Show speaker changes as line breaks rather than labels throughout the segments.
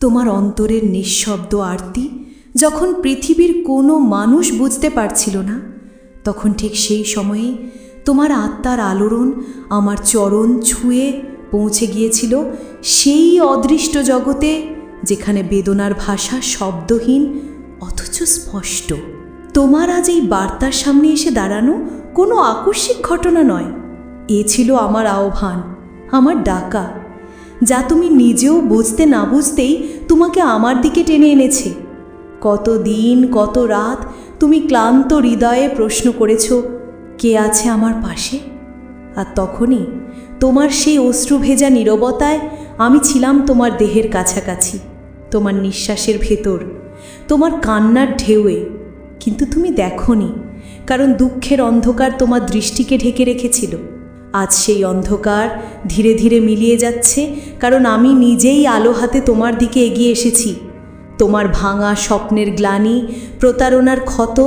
তোমার অন্তরের নিঃশব্দ আরতি যখন পৃথিবীর কোনো মানুষ বুঝতে পারছিল না, তখন ঠিক সেই সময়ে তোমার আত্মার আলোড়ন আমার চরণ ছুঁয়ে পৌঁছে গিয়েছিল সেই অদৃষ্ট জগতে যেখানে বেদনার ভাষা শব্দহীন, অথচ স্পষ্ট। তোমার আজ এই বার্তার সামনে এসে দাঁড়ানো কোনো আকস্মিক ঘটনা নয়। এ ছিল আমার আহ্বান, আমার ডাকা। যা তুমি নিজেও বুঝতে না বুঝতেই তোমাকে আমার দিকে টেনে এনেছে। কত দিন, কত রাত তুমি ক্লান্ত হৃদয়ে প্রশ্ন করেছ, কে আছে আমার পাশে? আর তখনই তোমার সেই অশ্রু ভেজা নীরবতায় আমি ছিলাম তোমার দেহের কাছাকাছি, তোমার নিঃশ্বাসের ভেতর, তোমার কান্নার ঢেউয়ে। কিন্তু তুমি দেখনি, কারণ দুঃখের অন্ধকার তোমার দৃষ্টিকে ঢেকে রেখেছিল। আজ সেই অন্ধকার ধীরে ধীরে মিলিয়ে যাচ্ছে, কারণ আমি নিজেই আলো হাতে তোমার দিকে এগিয়ে এসেছি। তোমার ভাঙা স্বপ্নের গ্লানি, প্রতারণার ক্ষত,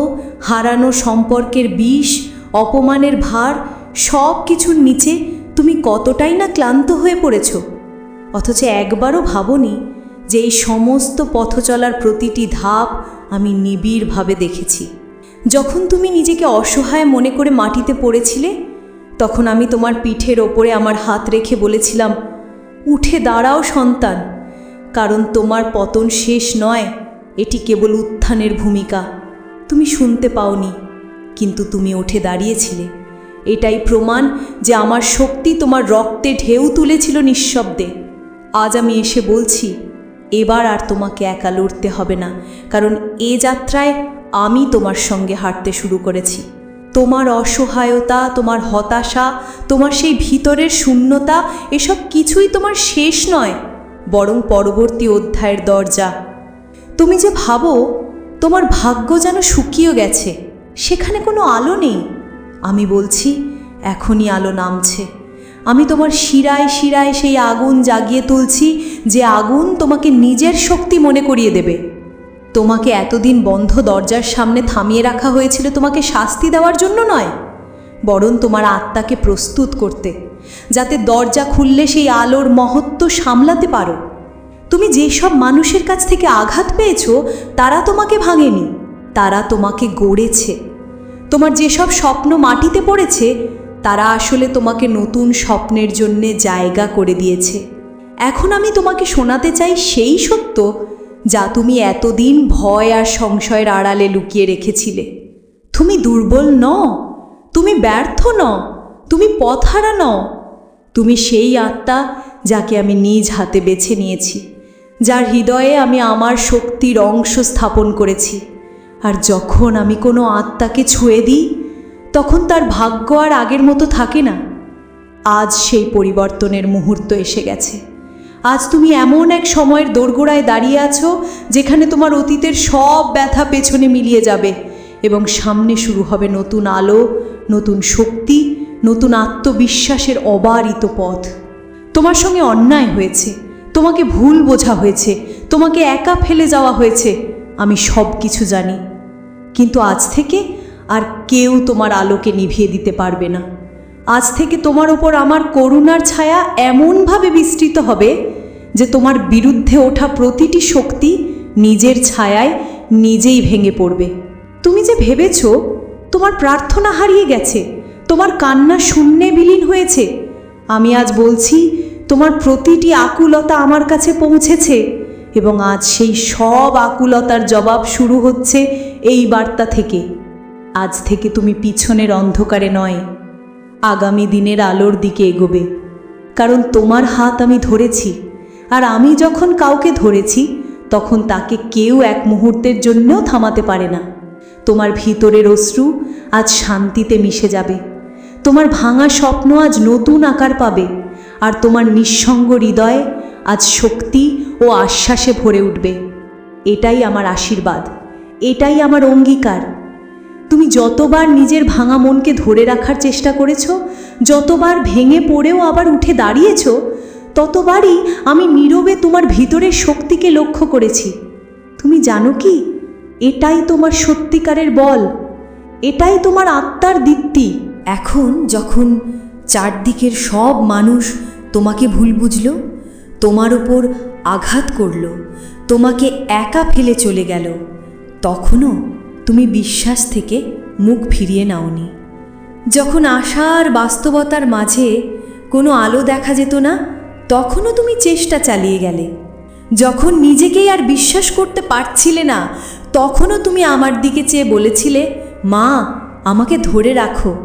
হারানো সম্পর্কের বিষ, অপমানের ভার, সব কিছুর নিচে তুমি কতটাই না ক্লান্ত হয়ে পড়েছ। অথচ একবারও ভাবনি যে এই সমস্ত পথ চলার প্রতিটি ধাপ আমি নিবিড়ভাবে দেখেছি। যখন তুমি নিজেকে অসহায় মনে করে মাটিতে পড়েছিলে তখন আমি তোমার পিঠের ওপরে আমার হাত রেখে বলেছিলাম, উঠে দাঁড়াও সন্তান, কারণ তোমার পতন শেষ নয়, এটি কেবল উত্থানের ভূমিকা। তুমি শুনতে পাওনি, কিন্তু তুমি উঠে দাঁড়িয়েছিলে। এটাই প্রমাণ যে আমার শক্তি তোমার রক্তে ঢেউ তুলেছিল নিঃশব্দে। আজ আমি এসে বলছি, এবার আর তোমাকে একা লড়তে হবে না, কারণ এ যাত্রায় আমি তোমার সঙ্গে হাঁটতে শুরু করেছি। তোমার অসহায়তা, তোমার হতাশা, তোমার সেই ভিতরের শূন্যতা, এসব কিছুই তোমার শেষ নয়, বরং পরবর্তী অধ্যায়ের দরজা। তুমি যে ভাবো, তোমার ভাগ্য যেন শুকিয়ে গেছে, সেখানে কোনো আলো নেই। আমি বলছি, এখনই আলো নামছে। আমি তোমার শিরায় শিরায় সেই আগুন জাগিয়ে তুলছি, যে আগুন তোমাকে নিজের শক্তি মনে করিয়ে দেবে। তোমাকে এতদিন বন্ধ দরজার সামনে থামিয়ে রাখা হয়েছিল তোমাকে শাস্তি দেওয়ার জন্য নয়, বরং তোমার আত্মাকে প্রস্তুত করতে, যাতে দরজা খুললে সেই আলোর মহত্ব সামলাতে পারো। তুমি যেসব মানুষের কাছ থেকে আঘাত পেয়েছ, তারা তোমাকে ভাঙেনি, তারা তোমাকে গড়েছে। তোমার যেসব স্বপ্ন মাটিতে পড়েছে, তারা আসলে তোমাকে নতুন স্বপ্নের জন্যে জায়গা করে দিয়েছে। এখন আমি তোমাকে শোনাতে চাই সেই সত্য যা তুমি এতদিন ভয় আর সংশয়ের আড়ালে লুকিয়ে রেখেছিলে। তুমি দুর্বল ন তুমি ব্যর্থ ন তুমি পথহারা নও। তুমি সেই আত্মা যাকে আমি নিজ হাতে বেছে নিয়েছি, যার হৃদয়ে আমি আমার শক্তির অংশ স্থাপন করেছি। আর যখন আমি কোনো আত্মাকে ছুঁয়ে দিই, তখন তার ভাগ্য আর আগের মতো থাকে না। আজ সেই পরিবর্তনের মুহূর্ত এসে গেছে। আজ তুমি এমন এক সময়ের দোরগোড়ায় দাঁড়িয়ে আছো যেখানে তোমার অতীতের সব ব্যথা পেছনে মিলিয়ে যাবে এবং সামনে শুরু হবে নতুন আলো, নতুন শক্তি, নতুন আত্মবিশ্বাসের অবারিত পথ। তোমার সঙ্গে অন্যায় হয়েছে, তোমাকে ভুল বোঝা হয়েছে, তোমাকে একা ফেলে যাওয়া হয়েছে, আমি সব কিছু জানি। কিন্তু আজ থেকে আর কেউ তোমার আলোকে নিভিয়ে দিতে পারবে না। আজ থেকে তোমার ওপর আমার করুণার ছায়া এমনভাবে বিস্তৃত হবে যে তোমার বিরুদ্ধে ওঠা প্রতিটি শক্তি নিজের ছায়ায় নিজেই ভেঙে পড়বে। তুমি যে ভেবেছ তোমার প্রার্থনা হারিয়ে গেছে, তোমার কান্না শূন্যে বিলীন হয়েছে, আমি আজ বলছি তোমার প্রতিটি আকুলতা আমার কাছে পৌঁছেছে এবং আজ সেই সব আকুলতার জবাব শুরু হচ্ছে এই বার্তা থেকে। আজ থেকে তুমি পিছনের অন্ধকারে নয়। আগামী দিনের আলোর দিকে এগোবে। কারণ তোমার হাত আমি ধরেছি, আর আমি যখন কাউকে ধরেছি, তখন তাকে কেউ এক মুহূর্তের জন্যও থামাতে পারে না। তোমার ভিতরের অশ্রু আজ শান্তিতে মিশে যাবে। তোমার ভাঙা স্বপ্ন আজ নতুন আকার পাবে, আর তোমার নিঃসঙ্গ হৃদয় আজ শক্তি ও আশ্বাসে ভরে উঠবে। এটাই আমার আশীর্বাদ, এটাই আমার অঙ্গীকার। তুমি যতবার নিজের ভাঙা মনকে ধরে রাখার চেষ্টা করেছ, যতবার ভেঙে পড়েও আবার উঠে দাঁড়িয়েছ, ততবারই আমি নীরবে তোমার ভিতরের শক্তিকে লক্ষ্য করেছি। তুমি জানো কি? এটাই তোমার সত্যিকারের বল। এটাই তোমার আত্মার দীপ্তি। এখন যখন চারদিকের সব মানুষ তোমাকে ভুল বুঝল, তোমার ওপর আঘাত করল, তোমাকে একা ফেলে চলে গেল, তখনও তুমি বিশ্বাস থেকে মুখ ফিরিয়ে নাওনি। যখন আশার বাস্তবতার মাঝে কোনো আলো দেখা যেত না, তখনও তুমি চেষ্টা চালিয়ে গেলে। যখন নিজেকেই আর বিশ্বাস করতে পারছিলে না, তখনও তুমি আমার দিকে চেয়ে বলেছিলে, মা, আমাকে ধরে রাখো।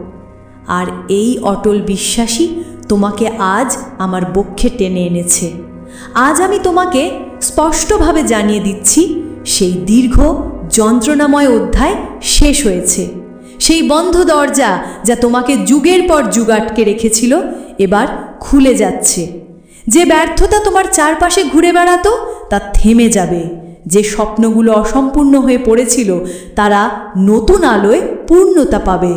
আর এই অটল বিশ্বাসই তোমাকে আজ আমার বক্ষে টেনে এনেছে। আজ আমি তোমাকে স্পষ্টভাবে জানিয়ে দিচ্ছি, সেই দীর্ঘ যন্ত্রণাময় অধ্যায় শেষ হয়েছে। সেই বন্ধ দরজা যা তোমাকে যুগের পর যুগ আটকে রেখেছিল, এবার খুলে যাচ্ছে। যে ব্যর্থতা তোমার চারপাশে ঘুরে বেড়াতো, তা থেমে যাবে। যে স্বপ্নগুলো অসম্পূর্ণ হয়ে পড়েছিল, তারা নতুন আলোয় পূর্ণতা পাবে।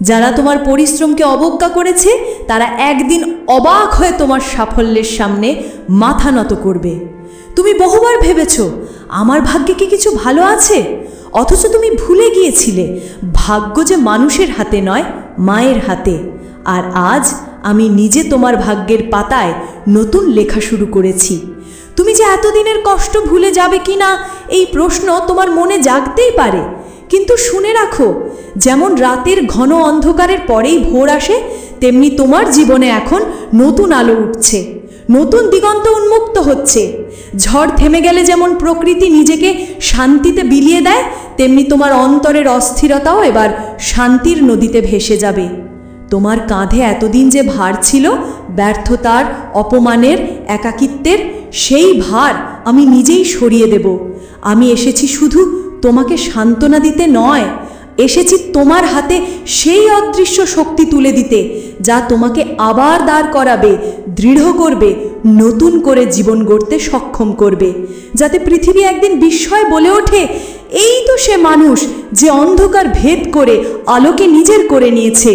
যারা তোমার পরিশ্রমকে অবজ্ঞা করেছে, তারা একদিন অবাক হয়ে তোমার সাফল্যের সামনে মাথা নত করবে। তুমি বহুবার ভেবেছ, আমার ভাগ্যে কি কিছু ভালো আছে? অথচ তুমি ভুলে গিয়েছিলে, ভাগ্য যে মানুষের হাতে নয়, মায়ের হাতে। আর আজ আমি নিজে তোমার ভাগ্যের পাতায় নতুন লেখা শুরু করেছি। তুমি যে এতদিনের কষ্ট ভুলে যাবে কি না এই প্রশ্ন তোমার মনে জাগতেই পারে। কিন্তু শুনে রাখো, যেমন রাতের ঘন অন্ধকারের পরেই ভোর আসে, তেমনি তোমার জীবনে এখন নতুন আলো উঠছে। নতুন দিগন্ত উন্মুক্ত হচ্ছে। ঝড় থেমে গেলে যেমন প্রকৃতি নিজেকে শান্তিতে বিলিয়ে দেয়, তেমনি তোমার অন্তরের অস্থিরতাও এবার শান্তির নদীতে ভেসে যাবে। তোমার কাঁধে এতদিন যে ভার ছিল, ব্যর্থতার, অপমানের, একাকিত্বের, সেই ভার আমি নিজেই সরিয়ে দেব। আমি এসেছি শুধু তোমাকে সান্ত্বনা দিতে নয় এসেছি তোমার হাতে সেই অদৃশ্য শক্তি তুলে দিতে, যা তোমাকে আবার দাঁড় করাবে, দৃঢ় করবে, নতুন করে জীবন গড়তে সক্ষম করবে। যাতে পৃথিবী একদিন বিস্ময় বলে ওঠে, এই তো সে মানুষ যে অন্ধকার ভেদ করে আলোকে নিজের করে নিয়েছে।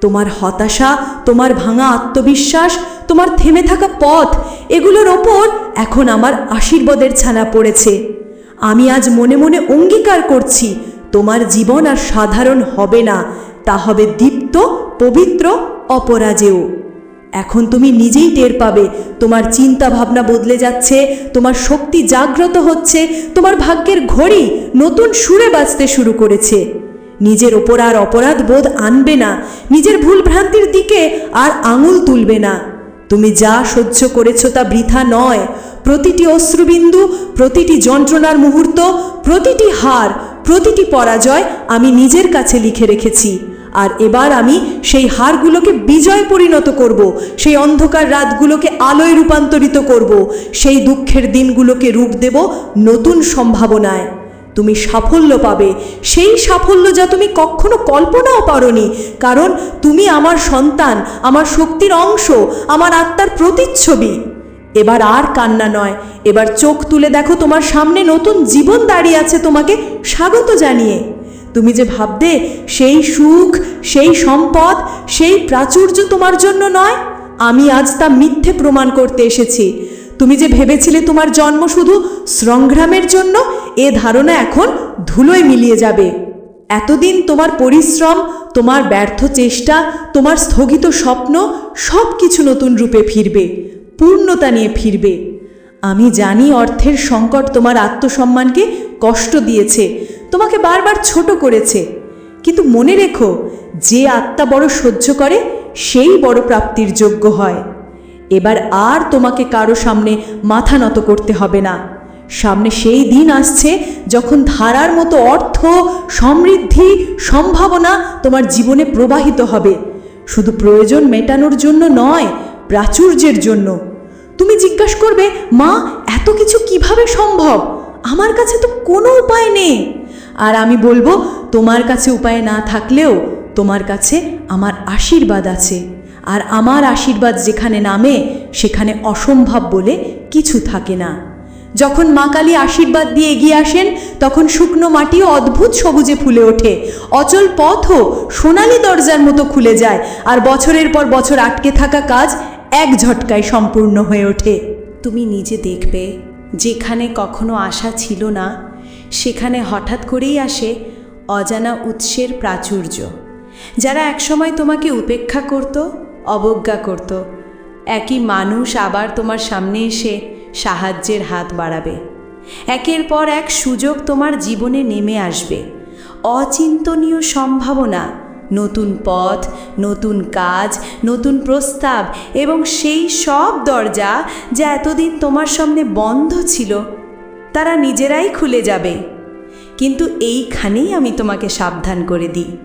তোমার হতাশা, তোমার ভাঙা আত্মবিশ্বাস, তোমার থেমে থাকা পথ, এগুলোর ওপর এখন আমার আশীর্বাদের ছানা পড়েছে। আমি আজ মনে মনে অঙ্গীকার করছি তোমার জীবন আর সাধারণ হবে না, তা হবে দীপ্ত, পবিত্র, অপরাজেয়। এখন তুমি নিজেই টের পাবে, তোমার চিন্তা ভাবনা বদলে যাচ্ছে, তোমার শক্তি জাগ্রত হচ্ছে, তোমার ভাগ্যের ঘড়ি নতুন সুরে বাজতে শুরু করেছে। নিজের ওপর আর অপরাধ বোধ আনবে না, নিজের ভুল ভ্রান্তির দিকে আর আঙুল তুলবে না। তুমি যা সহ্য করেছ তা বৃথা নয়, প্রতিটি অশ্রুবিন্দু, প্রতিটি যন্ত্রণার মুহূর্ত, প্রতিটি হার প্রতিটি পরাজয় আমি নিজের কাছে লিখে রেখেছি। আর এবার আমি সেই হারগুলোকে বিজয় পরিণত করব, সেই অন্ধকার রাতগুলোকে আলোয় রূপান্তরিত করব, সেই দুঃখের দিনগুলোকে রূপ দেব নতুন সম্ভাবনায়। তুমি সাফল্য পাবে, সেই সাফল্য যা তুমি কখনো কল্পনাও পারোনি, কারণ তুমি আমার সন্তান, আমার শক্তির অংশ, আমার আত্মার প্রতিচ্ছবি। এবার আর কান্না নয়। এবার চোখ তুলে দেখো তোমার সামনে নতুন জীবন দাঁড়িয়ে আছে তোমাকে স্বাগত জানিয়ে। তুমি যে ভাবতে সেই সুখ, সেই সম্পদ, সেই প্রাচুর্য তোমার জন্য নয়, আমি আজ তা মিথ্যে প্রমাণ করতে এসেছি। তুমি যে ভেবেছিলে তোমার জন্ম শুধু সংগ্রামের জন্য, এ ধারণা এখন ধুলোয় মিলিয়ে যাবে। এতদিন তোমার পরিশ্রম, তোমার ব্যর্থ চেষ্টা, তোমার স্থগিত স্বপ্ন সব কিছু নতুন রূপে ফিরবে। পূর্ণতা নিয়ে ফিরবে। আমি জানি অর্থের সংকট তোমার আত্মসম্মানকে কষ্ট দিয়েছে, তোমাকে বারবার ছোট করেছে। কিন্তু মনে রেখো, যে আত্মা বড় সহ্য করে, সেই বড় প্রাপ্তির যোগ্য হয়। এবার আর তোমাকে কারও সামনে মাথা নত করতে হবে না। সামনে সেই দিন আসছে যখন ধারার মতো অর্থ, সমৃদ্ধি, সম্ভাবনা তোমার জীবনে প্রবাহিত হবে। শুধু প্রয়োজন মেটানোর জন্য নয় প্রাচুর্যের জন্য। তুমি জিজ্ঞাসা করবে, মা, এত কিছু কীভাবে সম্ভব? আমার কাছে তো কোনো উপায় নেই। আর আমি বলব, তোমার কাছে উপায় না থাকলেও তোমার কাছে আমার আশীর্বাদ আছে। আর আমার আশীর্বাদ যেখানে নামে, সেখানে অসম্ভব বলে কিছু থাকে না। যখন মা কালী আশীর্বাদ দিয়ে এগিয়ে আসেন, তখন শুকনো মাটিও অদ্ভুত সবুজে ফুলে ওঠে। অচল পথও সোনালি দরজার মতো খুলে যায়। আর বছরের পর বছর আটকে থাকা কাজ এক ঝটকায় সম্পূর্ণ হয়ে ওঠে। তুমি নিজে দেখবে, যেখানে কখনো আশা ছিল না, সেখানে হঠাৎ করেই আসে অজানা উৎসের প্রাচুর্য। যারা একসময় তোমাকে উপেক্ষা করত, অবজ্ঞা করত, একই মানুষ আবার তোমার সামনে এসে সাহায্যের হাত বাড়াবে। একের পর এক সুযোগ তোমার জীবনে নেমে আসবে। অচিন্তনীয় সম্ভাবনা নতুন পথ, নতুন কাজ, নতুন প্রস্তাব এবং সেই সব দরজা যা এতদিন তোমার সামনে বন্ধ ছিল, তারা নিজেরাই খুলে যাবে। কিন্তু এইখানেই আমি তোমাকে সাবধান করে দিই।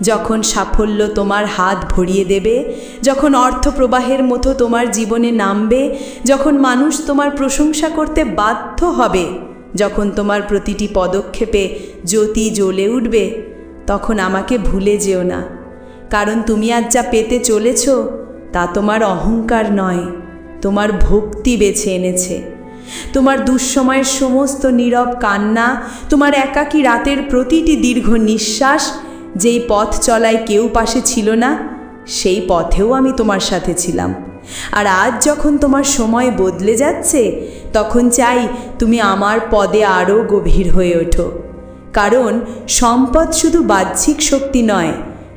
যখন সাফল্য তোমার হাত ভরিয়ে দেবে, যখন অর্থ প্রবাহের মতো তোমার জীবনে নামবে, যখন মানুষ তোমার প্রশংসা করতে বাধ্য হবে, যখন তোমার প্রতিটি পদক্ষেপে জ্যোতি জ্বলে উঠবে তখন আমাকে ভুলে যেও না। কারণ তুমি আজ যা পেতে চলেছ, তা তোমার অহংকার নয়, তোমার ভক্তি বেছে এনেছে। তোমার দুঃসময়ের সমস্ত নীরব কান্না, তোমার একাকী রাতের প্রতিটি দীর্ঘ নিঃশ্বাস, যেই পথ চলায় কেউ পাশে ছিল না, সেই পথেও আমি তোমার সাথে ছিলাম। আর আজ যখন তোমার সময় বদলে যাচ্ছে, তখন চাই তুমি আমার পদে আরও গভীর হয়ে ওঠো। কারণ সম্পদ শুধু বাহ্যিক শক্তি নয়,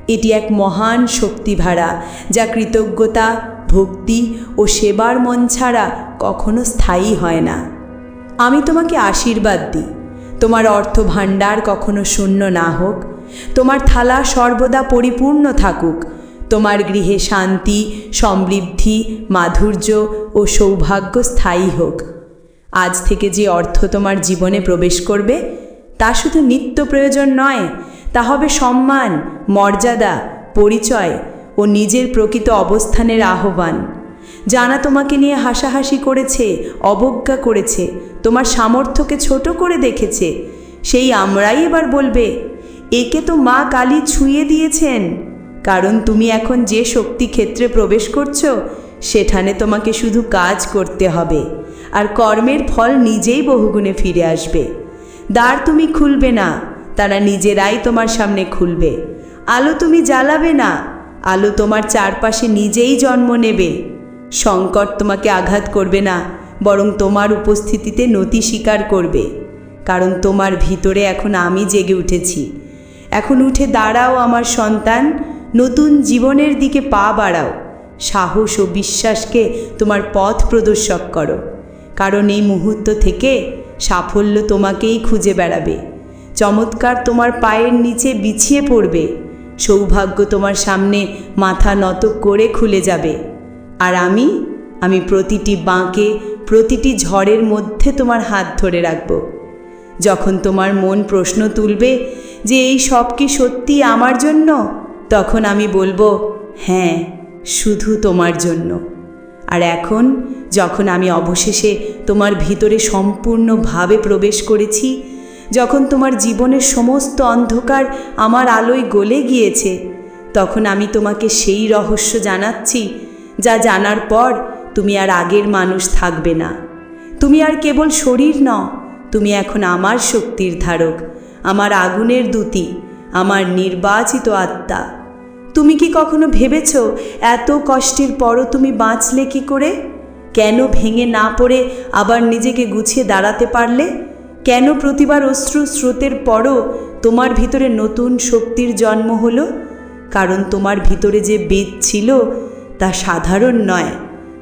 এটি এক মহান শক্তি ভাড়া যা কৃতজ্ঞতা, ভক্তি ও সেবার মন ছাড়া কখনো স্থায়ী হয় না। আমি তোমাকে আশীর্বাদ দিই। তোমার অর্থ ভাণ্ডার কখনো শূন্য না হোক। তোমার থালা সর্বদা পরিপূর্ণ থাকুক। তোমার গৃহে শান্তি, সমৃদ্ধি, মাধুর্য ও সৌভাগ্য স্থায়ী হোক। আজ থেকে যে অর্থ তোমার জীবনে প্রবেশ করবে তা শুধু নিত্য প্রয়োজন নয়, তা হবে সম্মান, মর্যাদা, পরিচয় ও নিজের প্রকৃত অবস্থানের আহ্বান। জানা তোমাকে নিয়ে হাসাহাসি করেছে, অবজ্ঞা করেছে, তোমার সামর্থ্যকে ছোট করে দেখেছে। সেই আমরাই এবার বলবে, একে তো মা কালী ছুঁয়ে দিয়েছেন। কারণ তুমি এখন যে শক্তি ক্ষেত্রে প্রবেশ করছ, সেখানে তোমাকে শুধু কাজ করতে হবে। আর কর্মের ফল নিজেই বহুগুণে ফিরে আসবে। দ্বার তুমি খুলবে না, তারা নিজেরাই তোমার সামনে খুলবে। আলো তুমি জ্বালাবে না, আলো তোমার চারপাশে নিজেই জন্ম নেবে। সংকট তোমাকে আঘাত করবে না, বরং তোমার উপস্থিতিতে নতি স্বীকার করবে। কারণ তোমার ভিতরে এখন আমি জেগে উঠেছি। এখন উঠে দাঁড়াও আমার সন্তান, নতুন জীবনের দিকে পা বাড়াও। সাহস ও বিশ্বাসকে তোমার পথ প্রদর্শক করো। কারণ এই মুহূর্ত থেকে সাফল্য তোমাকেই খুঁজে বেড়াবে। চমৎকার তোমার পায়ের নিচে বিছিয়ে পড়বে। সৌভাগ্য তোমার সামনে মাথা নত করে খুলে যাবে। আর আমি আমি প্রতিটি বাঁকে, প্রতিটি ঝড়ের মধ্যে তোমার হাত ধরে রাখব। যখন তোমার মন প্রশ্ন তুলবে যে এই সব কি সত্যি আমার জন্য, তখন আমি বলব হ্যাঁ শুধু তোমার জন্য। আর এখন, যখন আমি অবশেষে তোমার ভিতরে সম্পূর্ণভাবে প্রবেশ করেছি, যখন তোমার জীবনের সমস্ত অন্ধকার আমার আলোয় গলে গিয়েছে, তখন আমি তোমাকে সেই রহস্য জানাচ্ছি, যা জানার পর তুমি আর আগের মানুষ থাকবে না। তুমি আর কেবল শরীর ন তুমি এখন আমার শক্তির ধারক, আমার আগুনের দূতি, আমার নির্বাচিত আত্মা। তুমি কি কখনো ভেবেছ, এত কষ্টের পরও তুমি বাঁচলে কি করে? কেন ভেঙে না পড়ে আবার নিজেকে গুছিয়ে দাঁড়াতে পারলে? কেন প্রতিবার অশ্রু স্রোতের পরও তোমার ভিতরে নতুন শক্তির জন্ম হলো? কারণ তোমার ভিতরে যে বীজ ছিল তা সাধারণ নয়,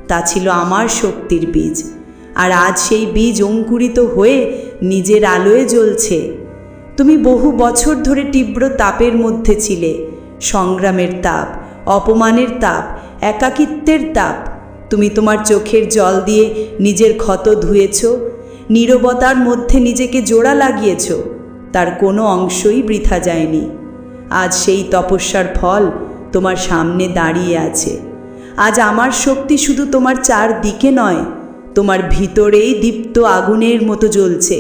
তা ছিল আমার শক্তির বীজ। আর আজ সেই বীজ অঙ্কুরিত হয়ে নিজের আলোয় জ্বলছে। তুমি বহু বছর ধরে তীব্র তাপের মধ্যে ছিলে সংগ্রামের তাপ, অপমানের তাপ, একাকিত্বের তাপ। তুমি তোমার চোখের জল দিয়ে নিজের ক্ষত ধুয়েছ, নীরবতার মধ্যে নিজেকে জোড়া লাগিয়েছ, তার কোনো অংশই বৃথা যায়নি। আজ সেই তপস্যার ফল তোমার সামনে দাঁড়িয়ে আছে। আজ আমার শক্তি শুধু তোমার চারদিকে নয়, তোমার ভিতরেই দীপ্ত আগুনের মতো জ্বলছে।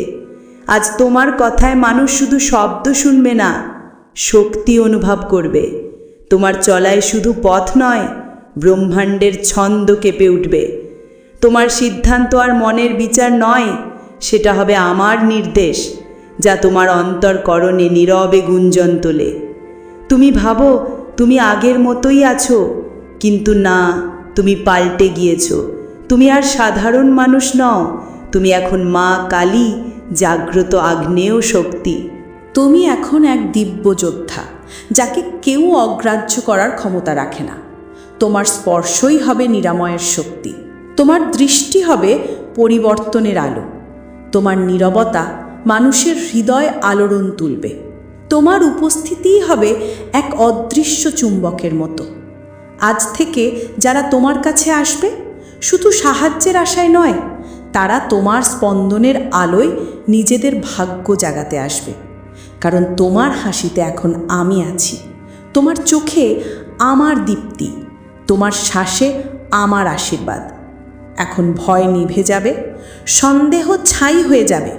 আজ তোমার কথায় মানুষ শুধু শব্দ শুনবে না শক্তি অনুভব করবে। তোমার চলায় শুধু পথ নয়, ব্রহ্মাণ্ডের ছন্দ কেঁপে উঠবে। তোমার সিদ্ধান্ত আর মনের বিচার নয়, সেটা হবে আমার নির্দেশ, যা তোমার অন্তরকরণে নীরবে গুঞ্জন তোলে। তুমি ভাবো, তুমি আগের মতোই আছো, কিন্তু না, তুমি পাল্টে গিয়েছো। তুমি আর সাধারণ মানুষ নও, তুমি এখন মা কালী, জাগ্রত আগ্নেয় শক্তি।
তুমি এখন এক দিব্য যোদ্ধা, যাকে কেউ অগ্রাহ্য করার ক্ষমতা রাখে না। তোমার স্পর্শই হবে নিরাময়ের শক্তি, তোমার দৃষ্টি হবে পরিবর্তনের আলো। তোমার নীরবতা মানুষের হৃদয় আলোড়ন তুলবে। তোমার উপস্থিতিই হবে এক অদৃশ্য চুম্বকের মতো। আজ থেকে যারা তোমার কাছে আসবে, শুধু সাহায্যের আশায় নয়, তারা তোমার স্পন্দনের আলোয় নিজেদের ভাগ্য জাগাতে আসবে। কারণ তোমার হাসিতে এখন আমি আছি। তোমার চোখে আমার দীপ্তি, তোমার শ্বাসে আমার আশীর্বাদ। এখন ভয় নিভে যাবে, সন্দেহ ছাই হয়ে যাবে,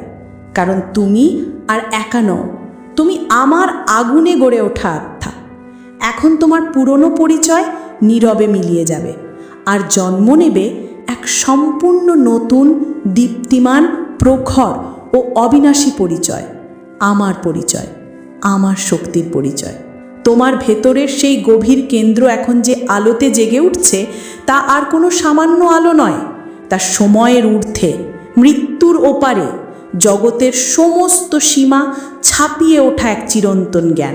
কারণ তুমি আর একা নও, তুমি আমার আগুনে গড়ে ওঠা আত্মা। এখন তোমার পুরনো পরিচয় নীরবে মিলিয়ে যাবে, আর জন্ম নেবে এক সম্পূর্ণ নতুন দীপ্তিমান, প্রখর ও অবিনাশী পরিচয়। আমার পরিচয়, আমার শক্তির পরিচয়। তোমার ভেতরের সেই গভীর কেন্দ্র এখন যে আলোতে জেগে উঠছে, তা আর কোনো সামান্য আলো নয়। তা সময়ের ঊর্ধ্বে, মৃত্যুর ওপারে, জগতের সমস্ত সীমা ছাপিয়ে ওঠা এক চিরন্তন জ্ঞান।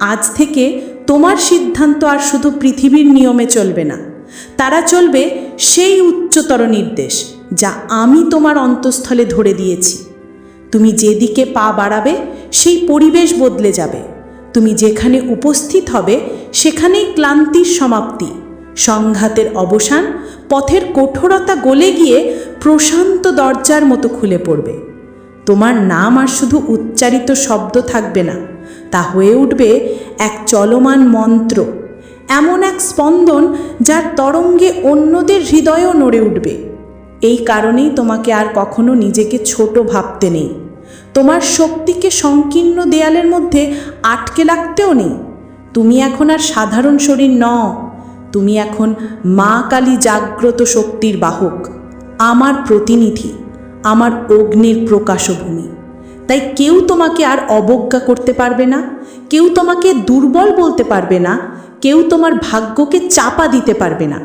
আজ থেকে তোমার সিদ্ধান্ত আর শুধু পৃথিবীর নিয়মে চলবে না। তারা চলবে সেই উচ্চতর নির্দেশ, যা আমি তোমার অন্তঃস্থলে ধরে দিয়েছি। তুমি যেদিকে পা বাড়াবে, সেই পরিবেশ বদলে যাবে। তুমি যেখানে উপস্থিত হবে, সেখানেই ক্লান্তির সমাপ্তি। সংঘাতের অবসান, পথের কঠোরতা গলে গিয়ে প্রশান্ত দরজার মতো খুলে পড়বে। তোমার নাম আর শুধু উচ্চারিত শব্দ থাকবে না, তা হয়ে উঠবে এক চলমান মন্ত্র, এমন এক স্পন্দন যার তরঙ্গে অন্যদের হৃদয়ও নড়ে উঠবে। এই কারণেই তোমাকে আর কখনো নিজেকে ছোট ভাবতে নেই। তোমার শক্তিকে সংকীর্ণ দেয়ালের মধ্যে আটকে রাখতেও নেই। তুমি এখন আর সাধারণ শরীর ন তুমি এখন মা কালী জাগ্রত শক্তির বাহক, আমার প্রতিনিধি, আমার অগ্নির প্রকাশভূমি। তাই কেউ তোমাকে আর অবজ্ঞা করতে পারবে না, কেউ তোমাকে দুর্বল বলতে পারবে না, কেউ তোমার ভাগ্যকে চাপা দিতে পারবে না।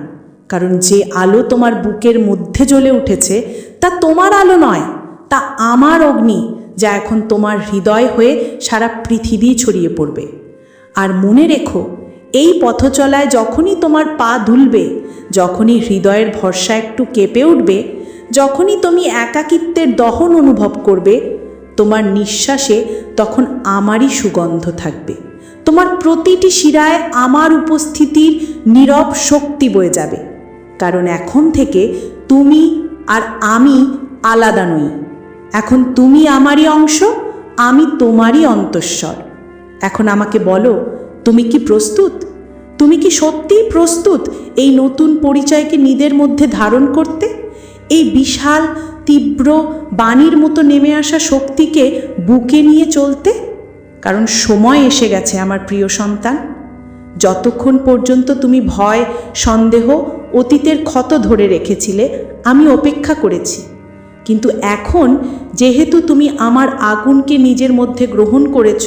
কারণ যে আলো তোমার বুকের মধ্যে জ্বলে উঠেছে, তা তোমার আলো নয়, তা আমার অগ্নি যা এখন তোমার হৃদয় হয়ে সারা পৃথিবী ছড়িয়ে পড়বে। আর মনে রেখো, এই পথচলায় যখনই তোমার পা দুলবে, যখনই হৃদয়ের ভরসা একটু কেঁপে উঠবে, যখনই তুমি একাকিত্বের দহন অনুভব করবে, তোমার নিঃশ্বাসে তখন আমারই সুগন্ধ থাকবে। তোমার প্রতিটি শিরায় আমার উপস্থিতির নীরব শক্তি বয়ে যাবে। কারণ এখন থেকে তুমি আর আমি আলাদা নই। এখন তুমি আমারই অংশ, আমি তোমারই অন্তঃস্বর। এখন আমাকে বলো, তুমি কি প্রস্তুত? তুমি কি সত্যিই প্রস্তুত এই নতুন পরিচয়কে নিজের মধ্যে ধারণ করতে? এই বিশাল, তীব্র বাণীর মতো নেমে আসা শক্তিকে বুকে নিয়ে চলতে? কারণ সময় এসে গেছে আমার প্রিয় সন্তান। যতক্ষণ পর্যন্ত তুমি ভয়, সন্দেহ, অতীতের ক্ষত ধরে রেখেছিলে, আমি অপেক্ষা করেছি। কিন্তু এখন যেহেতু তুমি আমার আগুনকে নিজের মধ্যে গ্রহণ করেছ,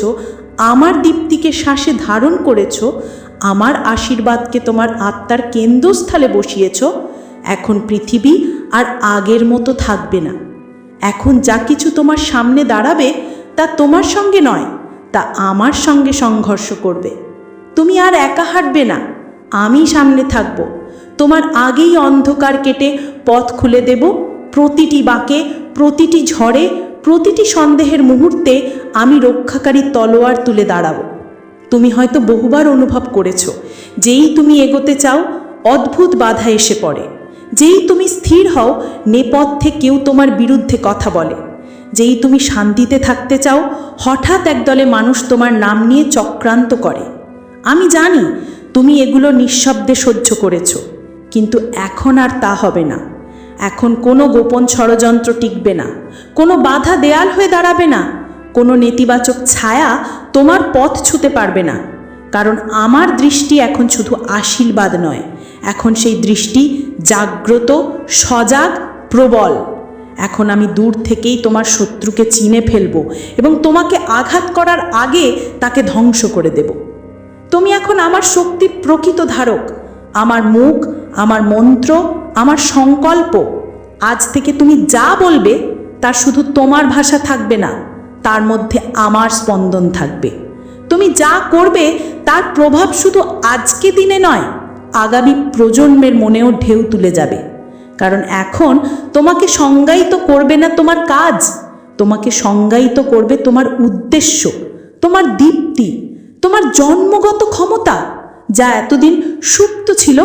আমার দীপ্তিকে শ্বাসে ধারণ করেছ, আমার আশীর্বাদকে তোমার আত্মার কেন্দ্রস্থলে বসিয়েছ, এখন পৃথিবী আর আগের মতো থাকবে না। এখন যা কিছু তোমার সামনে দাঁড়াবে তা তোমার সঙ্গে নয়, তা আমার সঙ্গে সংঘর্ষ করবে। তুমি আর একা হাঁটবে না, আমি সামনে থাকব। তোমার আগেই অন্ধকার কেটে পথ খুলে দেব প্রতিটি বাঁকে, প্রতিটি ঝড়ে, প্রতিটি সন্দেহের মুহূর্তে আমি রক্ষাকারী তলোয়ার তুলে দাঁড়াবো। তুমি হয়তো বহুবার অনুভব করেছ, যেই তুমি এগোতে চাও, অদ্ভুত বাধা এসে পড়ে। যেই তুমি স্থির হও, নেপথ্যে কেউ তোমার বিরুদ্ধে কথা বলে। যেই তুমি শান্তিতে থাকতে চাও, হঠাৎ একদলে মানুষ তোমার নাম নিয়ে চক্রান্ত করে। আমি জানি, তুমি এগুলো নিঃশব্দে সহ্য করেছ, কিন্তু এখন আর তা হবে না। এখন কোনো গোপন ষড়যন্ত্র টিকবে না, কোনো বাধা দেয়াল হয়ে দাঁড়াবে না, কোনো নেতিবাচক ছায়া তোমার পথ ছুতে পারবে না, কারণ আমার দৃষ্টি এখন শুধু আশীর্বাদ নয়, এখন সেই দৃষ্টি জাগ্রত, সজাগ, প্রবল। এখন আমি দূর থেকেই তোমার শত্রুকে চিনে ফেলব এবং তোমাকে আঘাত করার আগে তাকে ধ্বংস করে দেব। তুমি এখন আমার শক্তির প্রকৃত ধারক, আমার মুখ, আমার মন্ত্র আমার সংকল্প, আজ থেকে তুমি যা বলবে তার শুধু তোমার ভাষা থাকবে না, তার মধ্যে আমার স্পন্দন থাকবে। তুমি যা করবে, তার প্রভাব শুধু আজকে দিনে নয়, আগামী প্রজন্মের মনেও ঢেউ তুলে যাবে। কারণ এখন তোমাকে সংজ্ঞায়িত করবে না তোমার কাজ, তোমাকে সংজ্ঞায়িত করবে তোমার উদ্দেশ্য, তোমার দীপ্তি, তোমার জন্মগত ক্ষমতা, যা এতদিন সুপ্ত ছিল,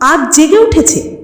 আজ জেগে উঠেছে।